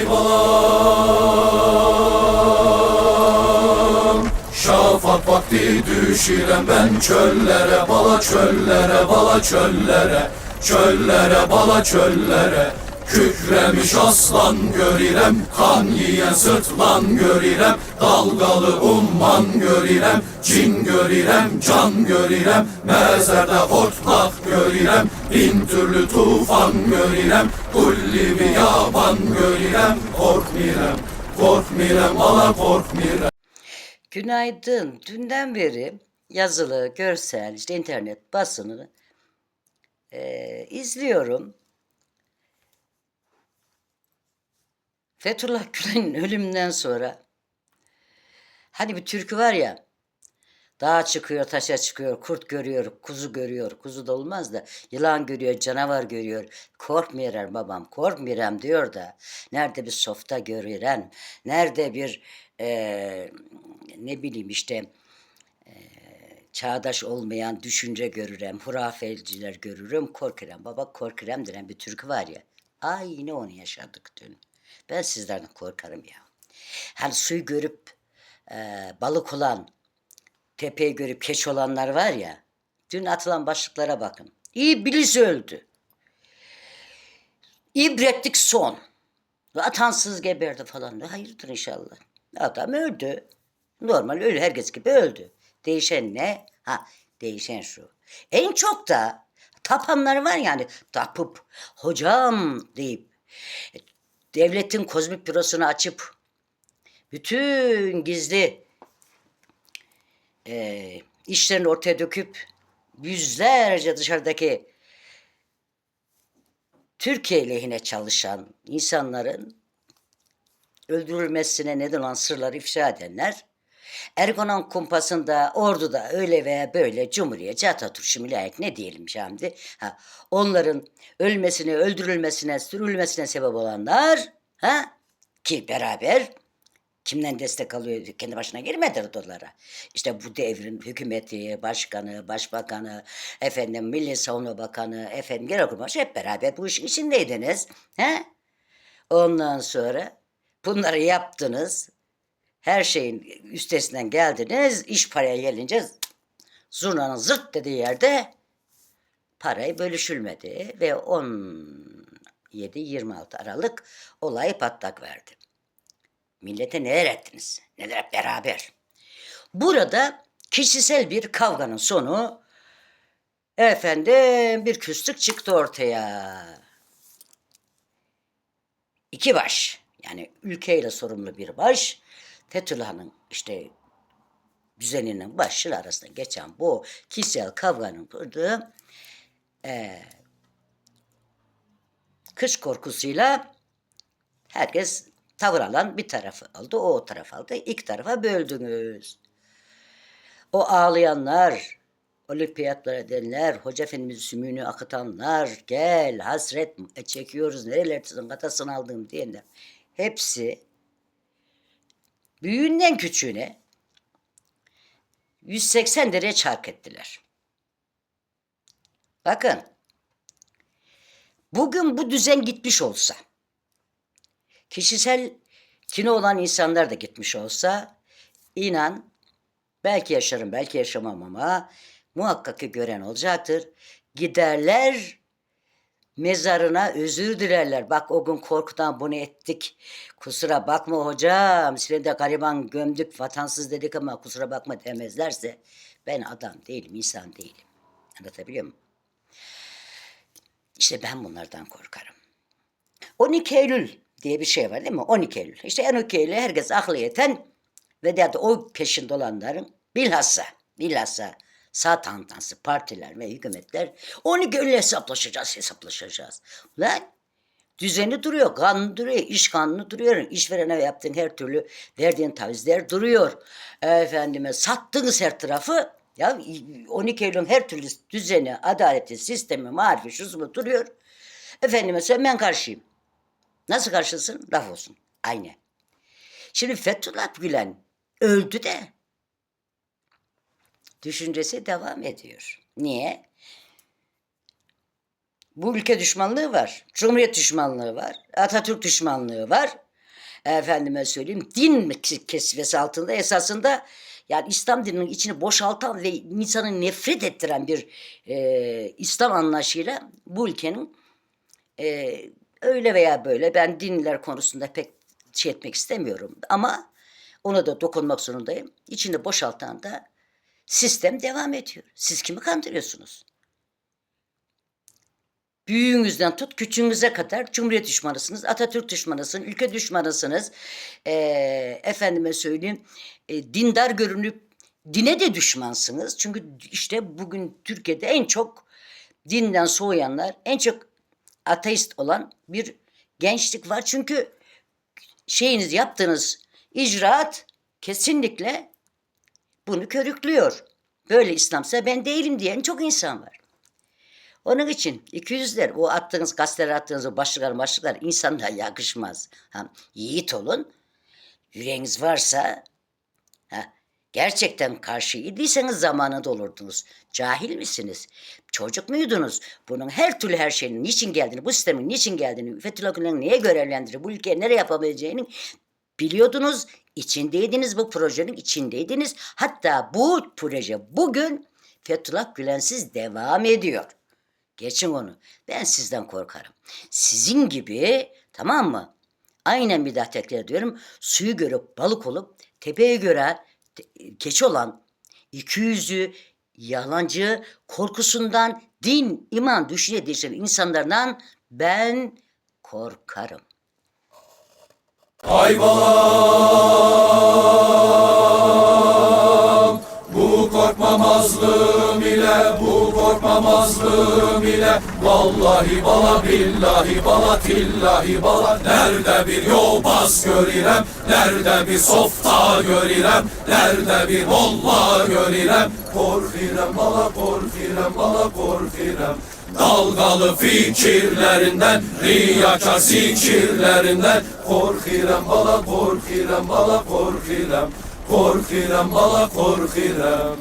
baybalam Şafak vakti düşürem ben çöllere Bala çöllere, bala çöllere Çöllere, bala çöllere Kükremiş aslan görürem Kan yiyen sırtlan görürem Dalgalı umman görürem Cin görürem, can görürem Mezerde hortlak görürem Bin türlü tufan görürem Kulli bir yaban görürem Korkmirem, korkmirem, bala korkmirem. Günaydın. Dünden beri yazılı, görsel, işte internet basını eee, izliyorum. Fethullah Gülen'in ölümünden sonra hani bir türkü var ya dağa çıkıyor, taşa çıkıyor, kurt görüyor, kuzu görüyor, kuzu da olmaz da yılan görüyor, canavar görüyor. Korkmayırım babam, korkmayırım diyor da nerede bir softa görüren, nerede bir eee, ne bileyim işte çağdaş olmayan düşünce görürüm, hurafeciler görürüm, korkarım. Baba korkarım denen bir türkü var ya. Aynı onu yaşadık dün. Ben sizlerden korkarım ya. Hani suyu görüp e, balık olan, tepeyi görüp keş olanlar var ya. Dün atılan başlıklara bakın. İblis öldü. İbretlik son. Vatansız geberdi falan. Hayırdır inşallah. Adam öldü. Normal ölü herkes gibi öldü. Değişen ne? Ha değişen şu. En çok da tapanlar var yani tapıp hocam deyip devletin kozmik bürosunu açıp bütün gizli e, işlerini ortaya döküp yüzlerce dışarıdaki Türkiye lehine çalışan insanların öldürülmesine neden olan sırları ifşa edenler Ergonon kumpasında, orduda öyle veya böyle Cumhuriyetçi Atatürk şimdi ne diyelim şimdi. Ha, onların ölmesine, öldürülmesine, sürülmesine sebep olanlar ha, ki beraber kimden destek alıyor kendi başına girmedi odalara. İşte bu devrin hükümeti, başkanı, başbakanı, efendim Milli Savunma Bakanı, efendim Genelkurmay hep beraber bu işin içindeydiniz. He? Ondan sonra bunları yaptınız. Her şeyin üstesinden geldiniz. iş paraya gelince zurnanın zırt dediği yerde parayı bölüşülmedi ve 17-26 Aralık olay patlak verdi. Millete neler ettiniz? Neler beraber. Burada kişisel bir kavganın sonu efendim bir küslük çıktı ortaya. İki baş yani ülkeyle sorumlu bir baş Fethullah'ın işte düzeninin başı arasında geçen bu kişisel kavganın burada eee kış korkusuyla herkes tavır alan bir tarafı aldı, o o taraf aldı. İlk tarafa böldünüz. O ağlayanlar, olimpiyatlara edenler, Hoca Efendimiz sümüğünü akıtanlar, gel hasret çekiyoruz, nerelerdesin katasını aldım diyenler. Hepsi büyüğünden küçüğüne 180 derece çark ettiler. Bakın, bugün bu düzen gitmiş olsa, kişisel kini olan insanlar da gitmiş olsa, inan belki yaşarım, belki yaşamam ama muhakkak ki gören olacaktır. Giderler mezarına özür dilerler. Bak o gün korkudan bunu ettik. Kusura bakma hocam. Seni de gariban gömdük, vatansız dedik ama kusura bakma demezlerse ben adam değilim, insan değilim. Anlatabiliyor muyum? İşte ben bunlardan korkarım. 12 Eylül diye bir şey var değil mi? 12 Eylül. İşte 12 Eylül herkes aklı yeten ve de o peşinde olanların bilhassa, bilhassa sağ tantansı partiler ve hükümetler 12 Eylül hesaplaşacağız, hesaplaşacağız. Lan düzeni duruyor, kanun duruyor, iş kanunu duruyor. İşverene yaptığın her türlü verdiğin tavizler duruyor. Efendime sattığınız her tarafı ya 12 Eylül'ün her türlü düzeni, adaleti, sistemi, marifi, şusu duruyor. Efendime söyleyeyim ben karşıyım. Nasıl karşısın? Laf olsun. Aynı. Şimdi Fethullah Gülen öldü de düşüncesi devam ediyor. Niye? Bu ülke düşmanlığı var. Cumhuriyet düşmanlığı var. Atatürk düşmanlığı var. efendime söyleyeyim din kesvesi altında esasında yani İslam dininin içini boşaltan ve insanı nefret ettiren bir e, İslam anlayışıyla bu ülkenin e, öyle veya böyle ben dinler konusunda pek şey etmek istemiyorum ama ona da dokunmak zorundayım. İçini boşaltan da sistem devam ediyor. Siz kimi kandırıyorsunuz? Büyüğünüzden tut küçüğünüze kadar Cumhuriyet düşmanısınız, Atatürk düşmanısınız, ülke düşmanısınız. Ee, efendime söyleyeyim, e, dindar görünüp dine de düşmansınız. Çünkü işte bugün Türkiye'de en çok dinden soğuyanlar, en çok ateist olan bir gençlik var. Çünkü şeyiniz yaptığınız icraat kesinlikle bunu körüklüyor. Böyle İslamsa ben değilim diyen çok insan var. Onun için 200'ler o attığınız gazetelere attığınız o başlıklar başlıklar insanlığa yakışmaz. Ha, yiğit olun. Yüreğiniz varsa ha, gerçekten karşı idiyseniz zamanında olurdunuz. Cahil misiniz? Çocuk muydunuz? Bunun her türlü her şeyin niçin geldiğini, bu sistemin niçin geldiğini, Fethullah Gülen'in neye görevlendirdiğini, bu ülkeye nereye yapabileceğini biliyordunuz. içindeydiniz bu projenin içindeydiniz. Hatta bu proje bugün Fethullah Gülensiz devam ediyor. Geçin onu. Ben sizden korkarım. Sizin gibi tamam mı? Aynen bir daha tekrar ediyorum. Suyu görüp balık olup tepeye göre keçi olan iki yüzlü, yalancı, korkusundan din, iman, düşünce insanlardan ben korkarım. Hayvan Bu korkmamazlığım ile Bu korkmamazlığım ile. Vallahi bala billahi bala tillahi bala. Nerede bir yobaz görürem Nerede bir softa görürem Nerede bir molla görürem Korkirem bala korkirem bala korkirem Dalgalı fikirlerinden, riyakar zikirlerinden Korkirem bala korkirem bala korkirem. Korkirem bala korkirem